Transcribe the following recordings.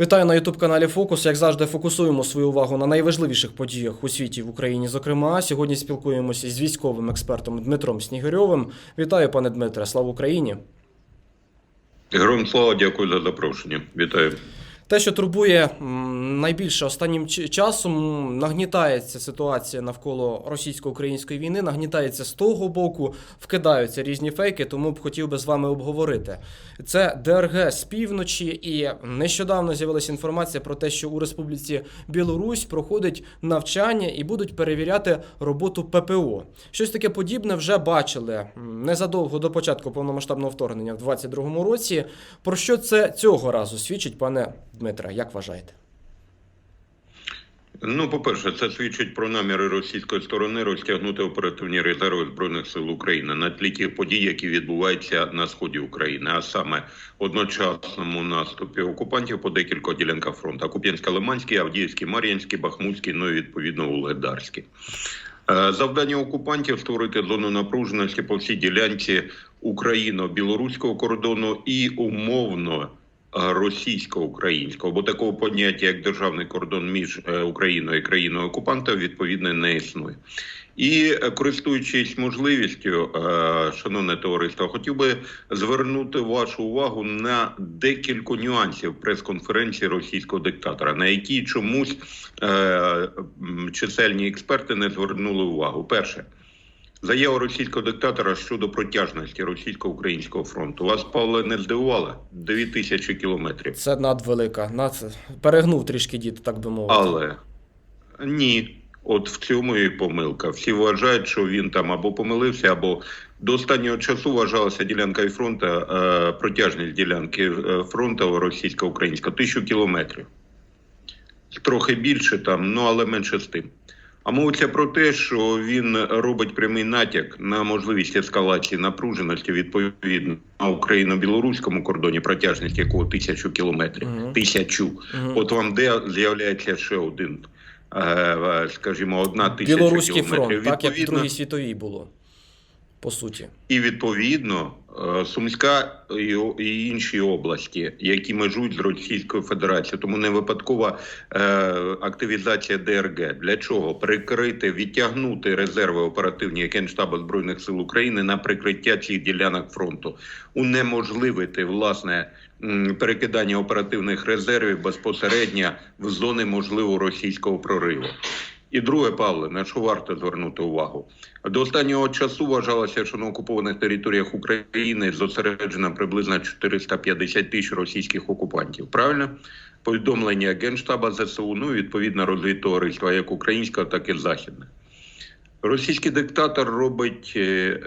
Вітаю на Ютуб каналі Фокус. Як завжди, фокусуємо свою увагу на найважливіших подіях у світі в Україні. Зокрема, сьогодні спілкуємося з військовим експертом Дмитром Снігирьовим. Вітаю, пане Дмитре. Слава Україні! Гром слава, дякую за запрошення. Вітаю. Те, що турбує найбільше останнім часом, нагнітається ситуація навколо російсько-української війни, нагнітається з того боку, вкидаються різні фейки, тому б хотів би з вами обговорити. Це ДРГ з півночі, і нещодавно з'явилася інформація про те, що у Республіці Білорусь проходить навчання і будуть перевіряти роботу ППО. Щось таке подібне вже бачили незадовго до початку повномасштабного вторгнення в 2022 році. Про що це цього разу свідчить, пане Дмитре? Як вважаєте? Ну, по-перше, це свідчить про наміри російської сторони розтягнути оперативні резерви збройних сил України на тлі тих подій, які відбуваються на сході України, а саме одночасному наступі окупантів по декілька ділянках фронту: Куп'янська-Лиманський, Авдіївський, Мар'їнський, Бахмутський, ну і відповідно Вугледарський. Е, Завдання окупантів створити зону напруженості по всій ділянці україно-білоруського кордону і умовно російсько-українського, бо такого поняття як державний кордон між е, Україною і країною окупантом відповідно не існує. І е, користуючись можливістю, е, шановне товариство, хотів би звернути вашу увагу на декілька нюансів прес-конференції російського диктатора, на які чомусь чисельні експерти не звернули увагу. Перше. Заява російського диктатора щодо протяжності російсько-українського фронту. Вас Павле не здивувала? Дві тисячі кілометрів. Це надвелика. Над... Перегнув трішки дід, так би мовити. Але ні, от в цьому і помилка. Всі вважають, що він там або помилився, або до останнього часу вважалася ділянка і фронту, е, протяжність ділянки е, фронту російсько-українського тисячу кілометрів. Трохи більше там, ну але менше з тим. А мовиться про те, що він робить прямий натяк на можливість ескалації напруженості відповідно на україно-білоруському кордоні, протяжність якого тисячу кілометрів. Мгм. Тисячу. Мгм. От вам де з'являється ще один, е, скажімо, одна тисяча Білоруський кілометрів. фронт, так як в Другій світовій було. По суті. і відповідно е, Сумська і, інші області, які межують з Російською Федерацією, тому не випадкова е, активізація ДРГ. Для чого прикрити, відтягнути резерви оперативні Генштабу збройних сил України на прикриття цих ділянок фронту, унеможливити власне перекидання оперативних резервів безпосередньо в зони можливого російського прориву. І друге, Павле, на що варто звернути увагу? До останнього часу вважалося, що на окупованих територіях України зосереджено приблизно 450 тисяч російських окупантів. Правильно? Повідомлення Генштаба ЗСУ, ну відповідно розвідтовариства як українського, так і західне. Російський диктатор робить е,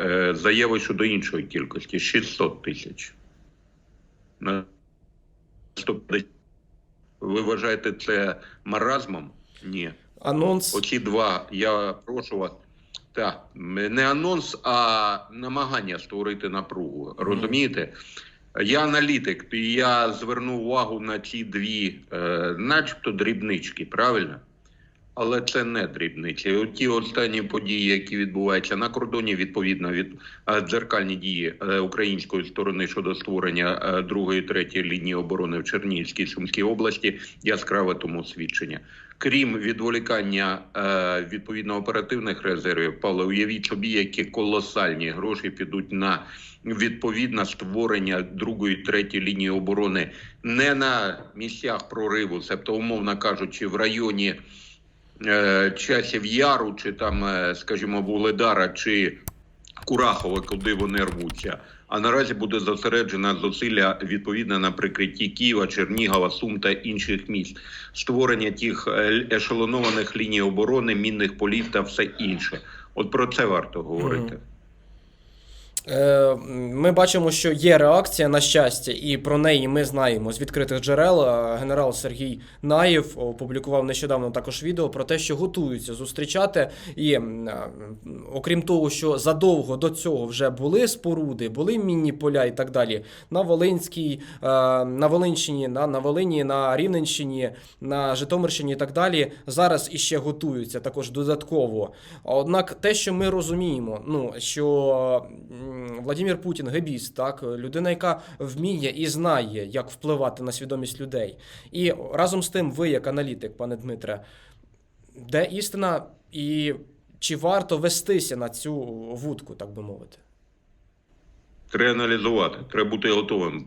е, заяви щодо іншої кількості 600 тисяч. Ви вважаєте це маразмом? Ні. Анонс. Оці два, я прошу вас. Так, не анонс, а намагання створити напругу. Розумієте? Я аналітик, і я звернув увагу на ці дві, е, начебто, дрібнички, правильно? Але це не дрібниці. Ті останні події, які відбуваються на кордоні, відповідно від е, дзеркальні дії е, української сторони щодо створення е, другої, третьої лінії оборони в Чернігівській Сумській області, яскраве тому свідчення. Крім відволікання відповідно оперативних резервів, Павло, уявіть собі, які колосальні гроші підуть на відповідне створення другої, третьої лінії оборони не на місцях прориву, тобто, умовно кажучи, в районі часів яру, чи там, е, скажімо, Вугледара, чи Курахове, куди вони рвуться. А наразі буде зосереджена зусилля відповідно на прикритті Києва, Чернігова, Сум та інших міст, створення тих е, ешелонованих ліній оборони, мінних полів та все інше. От про це варто говорити. Е, Ми бачимо, що є реакція на щастя, і про неї ми знаємо з відкритих джерел. Е, Генерал Сергій Наєв опублікував нещодавно також відео про те, що готуються зустрічати. І е, окрім того, що задовго до цього вже були споруди, були мінні поля і так далі. На Волинській, на Волинщині, на, на Волині, на Рівненщині, на Житомирщині і так далі. Зараз іще готуються також додатково. Однак те, що ми розуміємо, ну що Владимир Путін, гебіст, так, людина, яка вміє і знає, як впливати на свідомість людей. І разом з тим, ви, як аналітик, пане Дмитре, де істина, і чи варто вестися на цю вудку, так би мовити? Треба аналізувати, треба бути готовим,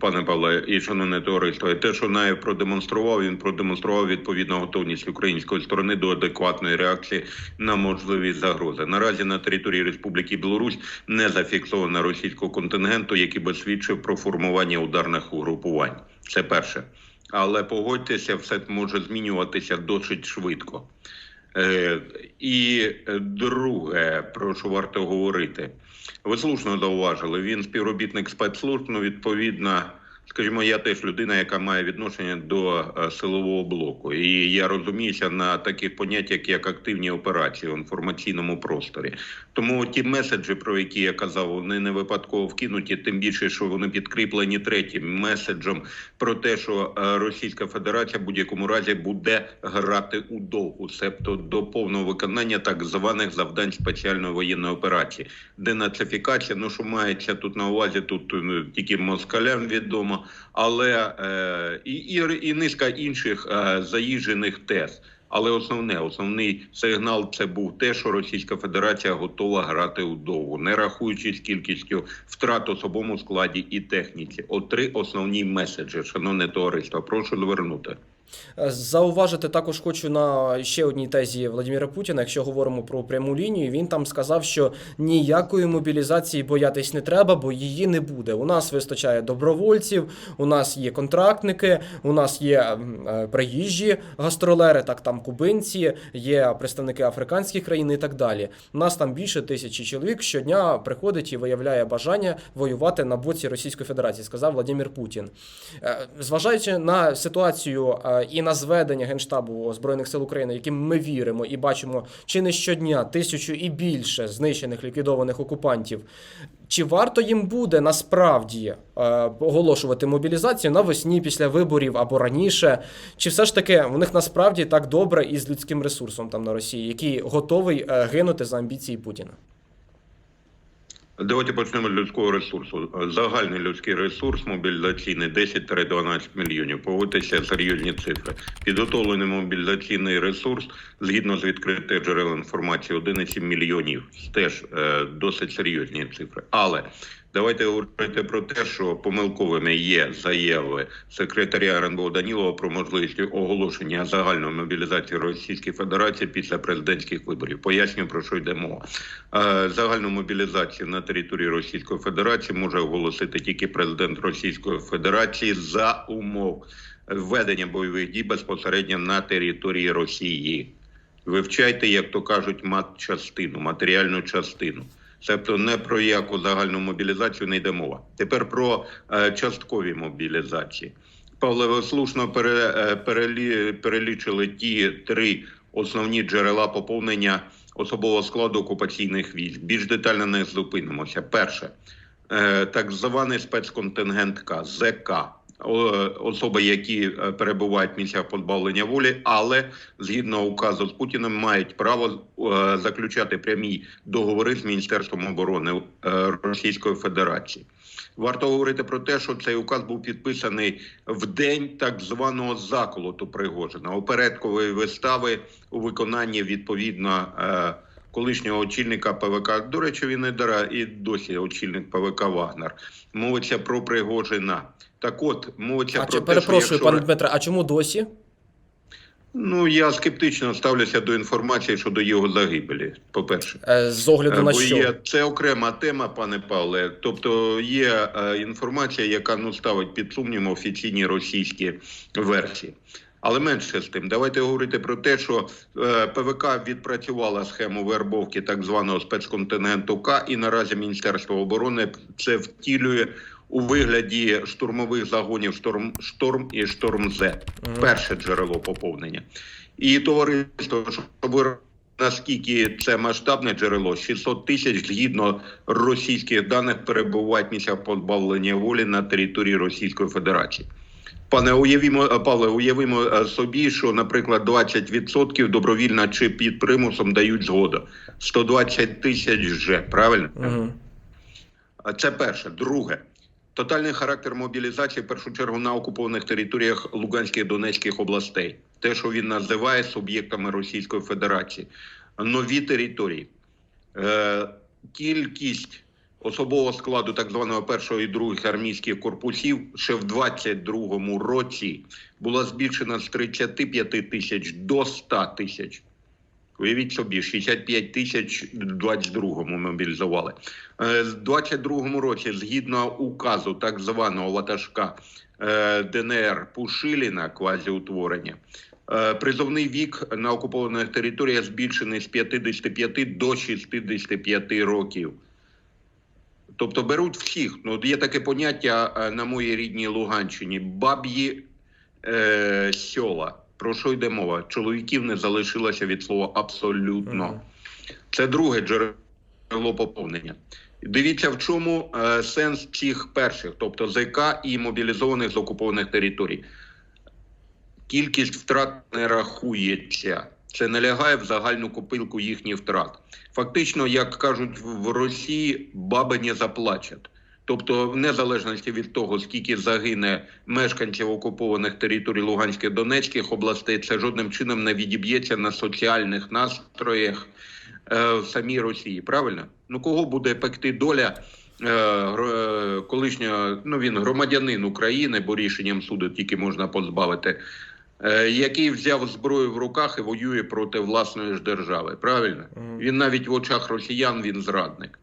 пане Павле, і шановне товариство. Те, що Наєв продемонстрував, він продемонстрував відповідну готовність української сторони до адекватної реакції на можливі загрози. Наразі на території Республіки Білорусь не зафіксовано російського контингенту, який би свідчив про формування ударних угрупувань. Це перше. Але погодьтеся, все може змінюватися досить швидко. Е, і е, друге, про що варто говорити. Ви слушно зауважили, він співробітник спецслужб, ну, відповідно, скажімо, я теж людина, яка має відношення до е, силового блоку. І я розуміюся на таких поняттях, як активні операції в інформаційному просторі. Тому ті меседжі, про які я казав, вони не випадково вкинуті, тим більше, що вони підкріплені третім меседжем про те, що е, Російська Федерація в будь-якому разі буде грати у довгу, себто до повного виконання так званих завдань спеціальної воєнної операції. Денацифікація, ну що мається тут на увазі, тут е, тільки москалям відомо, але е, і, і, і низка інших е, заїжджених тез. Але основне, основний сигнал це був те, що Російська Федерація готова грати у довгу, не рахуючись кількістю втрат особовому складі і техніці. От три основні меседжі, шановне товариство. Прошу звернути. Е, Зауважити також хочу на ще одній тезі Владимира Путіна. Якщо говоримо про пряму лінію, він там сказав, що ніякої мобілізації боятись не треба, бо її не буде. У нас вистачає добровольців, у нас є контрактники, у нас є е, приїжджі гастролери, так там кубинці, є представники африканських країн і так далі. У нас там більше тисячі чоловік щодня приходить і виявляє бажання воювати на боці Російської Федерації, сказав Владимир Путін. Е, Зважаючи на ситуацію і на зведення Генштабу Збройних сил України, яким ми віримо і бачимо чи не щодня тисячу і більше знищених ліквідованих окупантів, чи варто їм буде насправді е, оголошувати мобілізацію навесні після виборів або раніше? Чи все ж таки в них насправді так добре із людським ресурсом там на Росії, який готовий е, гинути за амбіції Путіна? Давайте почнемо з людського ресурсу. Загальний людський ресурс мобілізаційний 10-12 мільйонів. Погодьтеся серйозні цифри. Підготовлений мобілізаційний ресурс згідно з відкритих джерел інформації 11 мільйонів. Теж е, досить серйозні цифри. Але давайте говорити про те, що помилковими є заяви секретаря РНБО Данілова про можливість оголошення загальної мобілізації Російської Федерації після президентських виборів. Пояснюю про що йде мова. Е, Загальну мобілізацію на території Російської Федерації може оголосити тільки президент Російської Федерації за умов введення бойових дій безпосередньо на території Росії. Вивчайте, як то кажуть, мат-частину, матеріальну частину. Тобто не про яку загальну мобілізацію не йде мова. Тепер про е, часткові мобілізації. Павле, ви слушно е, перелі, перелічили ті три основні джерела поповнення особового складу окупаційних військ. Більш детально не зупинимося. Перше, е, так званий спецконтингент К, ЗК. Особи, які е, перебувають в місцях позбавлення волі, але згідно указу з Путіним мають право е, заключати прямі договори з Міністерством оборони е, Російської Федерації. Варто говорити про те, що цей указ був підписаний в день так званого заколоту Пригожина, опередкової вистави у виконанні відповідно колишнього очільника ПВК. До речі, він і дара і досі очільник ПВК Вагнер. Мовиться про Пригожина. Так от мовиться А про те, перепрошую, що якщо... пане Дмитре, а чому досі? Ну я скептично ставлюся до інформації щодо його загибелі. По перше. Е, З огляду на Бо що? є це окрема тема, пане Павле. Тобто є е, інформація, яка ну ставить під сумнів офіційні російські версії. Але менше з тим, давайте говорити про те, що е, ПВК відпрацювала схему вербовки так званого спецконтингенту К, і наразі Міністерство оборони це втілює у вигляді штурмових загонів шторм, шторм і шторм З. Перше джерело поповнення. І товариство, щоб ви наскільки це масштабне джерело, 600 тисяч згідно російських даних перебувають в місцях позбавлення волі на території Російської Федерації. Пане, уявімо, Павле, уявимо е, собі, що, наприклад, 20% добровільно чи під примусом дають згоду. 120 тисяч вже, правильно? Угу. Це перше. Друге. Тотальний характер мобілізації в першу чергу на окупованих територіях Луганських і Донецьких областей. Те, що він називає суб'єктами Російської Федерації. Нові території. Е, кількість особового складу так званого першого і других армійських корпусів ще в 22-му році була збільшена з 35 тисяч до 100 тисяч. Уявіть собі, 65 тисяч в 22-му мобілізували. Е, В 22-му році, згідно указу так званого ватажка е, ДНР Пушиліна, квазіутворення, е, призовний вік на окупованих територіях збільшений з 55 до 65 років. Тобто беруть всіх. Ну, є таке поняття е, на моїй рідній Луганщині баб'ї е, сьола. Про що йде мова? Чоловіків не залишилося від слова абсолютно. Мгм. Це друге джерело поповнення. Дивіться, в чому е, сенс цих перших, тобто ЗК і мобілізованих з окупованих територій. Кількість втрат не рахується. Це не лягає в загальну копилку їхніх втрат. Фактично, як кажуть в Росії, баби не заплачуть. Тобто, в незалежності від того, скільки загине мешканців окупованих територій Луганських Донецьких областей, це жодним чином не відіб'ється на соціальних настроях е, в самій Росії. Правильно? Ну кого буде пекти доля е, е, колишнього, ну він громадянин України, бо рішенням суду тільки можна позбавити, який взяв зброю в руках і воює проти власної ж держави. Правильно? Він навіть в очах росіян він зрадник.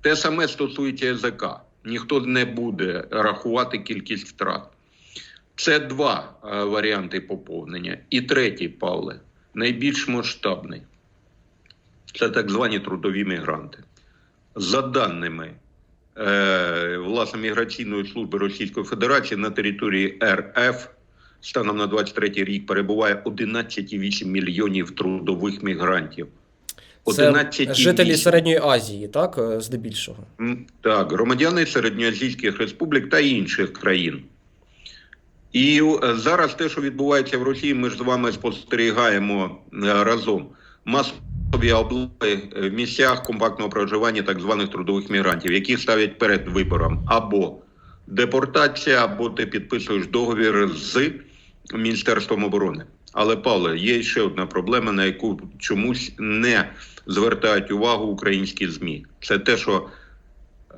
Те саме стосується язика. Ніхто не буде рахувати кількість втрат. Це два е, варіанти поповнення. І третій, Павле, найбільш масштабний. Це так звані трудові мігранти. За даними е, власне міграційної служби Російської Федерації на території РФ станом на 23 рік перебуває 11,8 мільйонів трудових мігрантів. Це жителі Середньої Азії, так, е, здебільшого. Так, громадяни середньоазійських республік та інших країн. І е, зараз те, що відбувається в Росії, ми ж з вами спостерігаємо е, разом. Масові облоги в місцях компактного проживання так званих трудових мігрантів, які ставлять перед вибором або депортація, або ти підписуєш договір з Міністерством оборони. Але Павле, є ще одна проблема, на яку чомусь не звертають увагу українські ЗМІ. Це те, що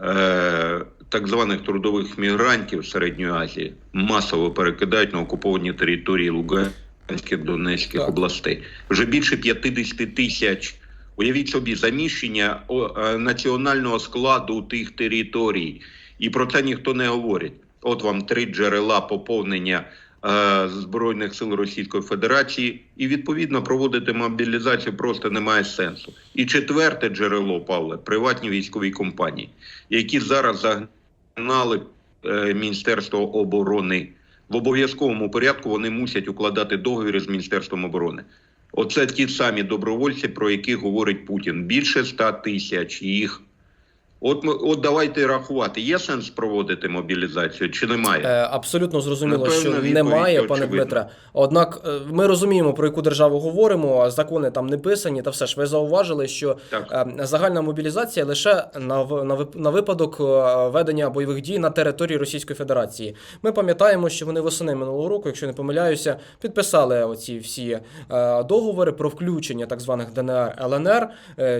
е, так званих трудових мігрантів Середньої Азії масово перекидають на окуповані території Луганських, Донецьких Так. областей. Вже більше 50 тисяч. Уявіть собі заміщення е, національного складу тих територій. І про це ніхто не говорить. От вам три джерела поповнення Збройних сил Російської Федерації, і відповідно проводити мобілізацію просто немає сенсу. І четверте джерело, Павле, приватні військові компанії, які зараз загнали е, Міністерство оборони. В обов'язковому порядку вони мусять укладати договір з Міністерством оборони. Оце ті самі добровольці, про яких говорить Путін. Більше ста тисяч їх. От, от давайте рахувати, є сенс проводити мобілізацію чи немає? Е, Абсолютно зрозуміло, Напевно, що немає, пане очевидна. Дмитре. Однак е, ми розуміємо, про яку державу говоримо, закони там не писані, та все ж ви зауважили, що Так. е, загальна мобілізація лише на, на, на випадок е, ведення бойових дій на території Російської Федерації. Ми пам'ятаємо, що вони восени минулого року, якщо не помиляюся, підписали оці всі договори про включення так званих ДНР ЛНР,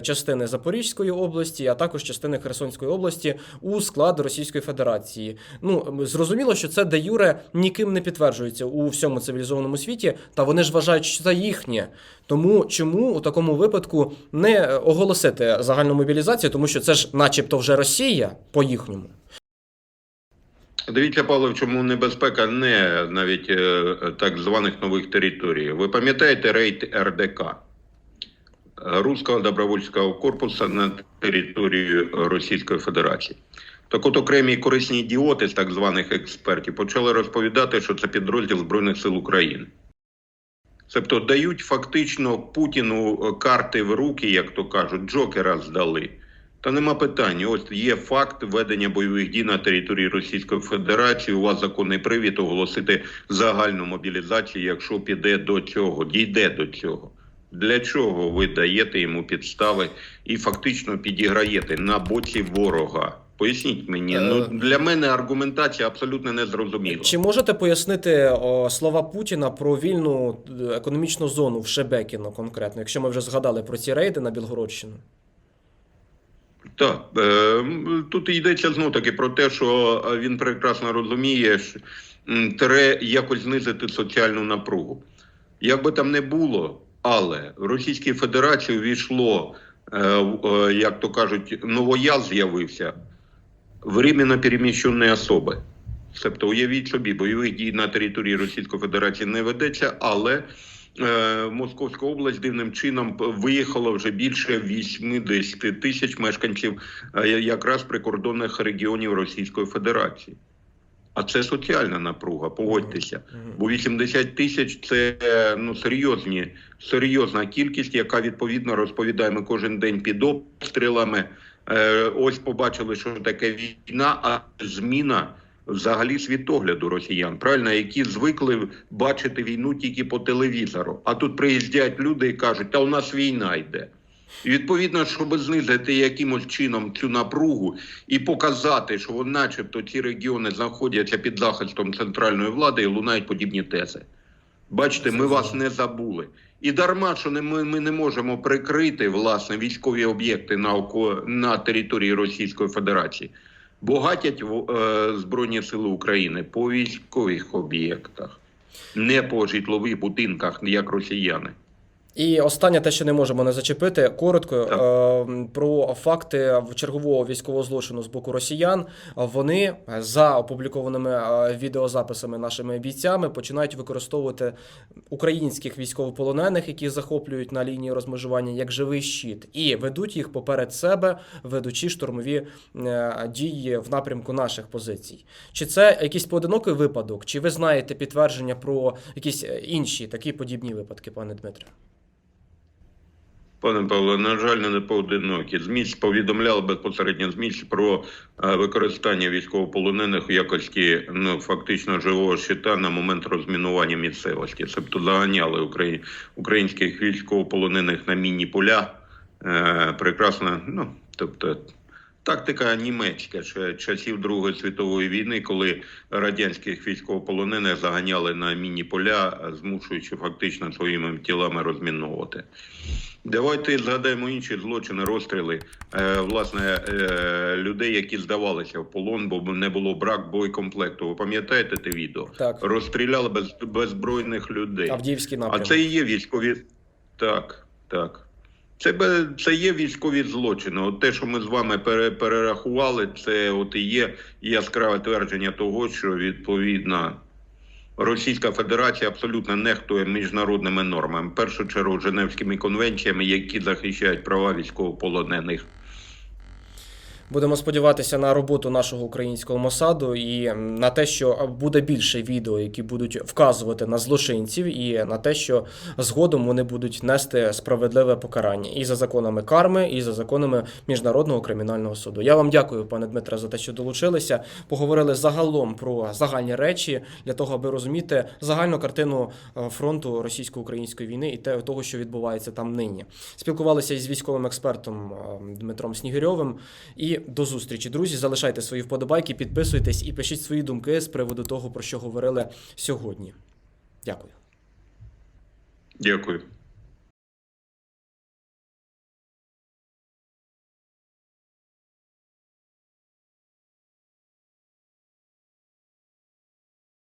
частини Запорізької області, а також частини Херсонської області у склад Російської Федерації. Ну зрозуміло, що це де юре ніким не підтверджується у всьому цивілізованому світі, та вони ж вважають, що це їхнє. Тому чому у такому випадку не е, оголосити загальну мобілізацію, тому що це ж, начебто, вже Росія по їхньому. Дивіться, Павло, чому небезпека не навіть е, так званих нових територій. Ви пам'ятаєте рейд РДК Руського добровольського корпусу на території Російської Федерації? Так от окремі корисні ідіоти з так званих експертів почали розповідати, що це підрозділ Збройних сил України. Тобто дають фактично Путіну карти в руки, як то кажуть, Джокера здали. Та нема питань. Ось є факт ведення бойових дій на території Російської Федерації. У вас законний привід оголосити загальну мобілізацію, якщо піде до цього, дійде до цього. Для чого ви даєте йому підстави і фактично підіграєте на боці ворога? Поясніть мені. Е. Ну для мене аргументація абсолютно не зрозуміла. Чи можете пояснити о, слова Путіна про вільну е, економічну зону в Шебекіно конкретно, якщо ми вже згадали про ці рейди на Білгородщину? Так, е, тут йдеться знов таки про те, що е, він прекрасно розуміє, що м, тре якось знизити соціальну напругу. Як би там не було, але в Російській Федерації увійшло, е, е, як то кажуть, новояз з'явився временно переміщені особи. Тобто, уявіть собі, бойових дій на території Російської Федерації не ведеться, але е, Московська область дивним чином виїхало вже більше 80 тисяч мешканців е, якраз прикордонних регіонів Російської Федерації. А це соціальна напруга, погодьтеся. Бо 80 тисяч це ну серйозні, серйозна кількість, яка відповідно розповідає ми кожен день під обстрілами. Е, ось побачили, що таке війна, а зміна взагалі світогляду росіян, правильно, які звикли бачити війну тільки по телевізору. А тут приїздять люди і кажуть, та у нас війна йде. І відповідно, щоб знизити якимось чином цю напругу і показати, що начебто ці регіони знаходяться під захистом центральної влади і лунають подібні тези. Бачите, ми вас не забули. І дарма, що не ми, ми не можемо прикрити власне військові об'єкти на, око- на території Російської Федерації. Богатять е, Збройні Сили України по військових об'єктах, не по житлових будинках, як росіяни. І останнє те, що не можемо не зачепити, коротко е, про факти чергового військового злочину з боку росіян. Вони за опублікованими е, відеозаписами нашими бійцями починають використовувати українських військовополонених, які захоплюють на лінії розмежування як живий щит, і ведуть їх поперед себе, ведучи штурмові е, дії в напрямку наших позицій. Чи це якийсь поодинокий випадок, чи ви знаєте підтвердження про якісь е, інші такі подібні випадки, пане Дмитре? Пане Павло, на жаль, не поодинокі. ЗМІ повідомляли безпосередньо зміст про е, використання військовополонених в якості ну, фактично живого щита на момент розмінування місцевості. Тобто заганяли украї- українських військовополонених на мінні поля. Е, прекрасно, ну тобто. Тактика німецька ще часів Другої світової війни, коли радянських військовополонених заганяли на мінні поля, змушуючи фактично своїми тілами розміновувати. Давайте згадаємо інші злочини, розстріли е, власне е, людей, які здавалися в полон, бо не було брак боєкомплекту. Ви пам'ятаєте те відео? Так. Розстріляли без, беззбройних людей. Авдіївський А це і є військові. Так, так. Це, це є військові злочини. От те, що ми з вами пере, перерахували, це от і є яскраве твердження того, що відповідно Російська Федерація абсолютно нехтує міжнародними нормами, в першу чергу Женевськими конвенціями, які захищають права військовополонених. Будемо сподіватися на роботу нашого українського Мосаду і на те, що буде більше відео, які будуть вказувати на злочинців, і на те, що згодом вони будуть нести справедливе покарання і за законами карми, і за законами міжнародного кримінального суду. Я вам дякую, пане Дмитре, за те, що долучилися. Поговорили загалом про загальні речі для того, аби розуміти загальну картину е, фронту російсько-української війни і те, того, що відбувається там нині. Спілкувалися із військовим експертом е, Дмитром Снігирьовим. І до зустрічі, друзі. Залишайте свої вподобайки, підписуйтесь і пишіть свої думки з приводу того, про що говорили сьогодні. Дякую. Дякую.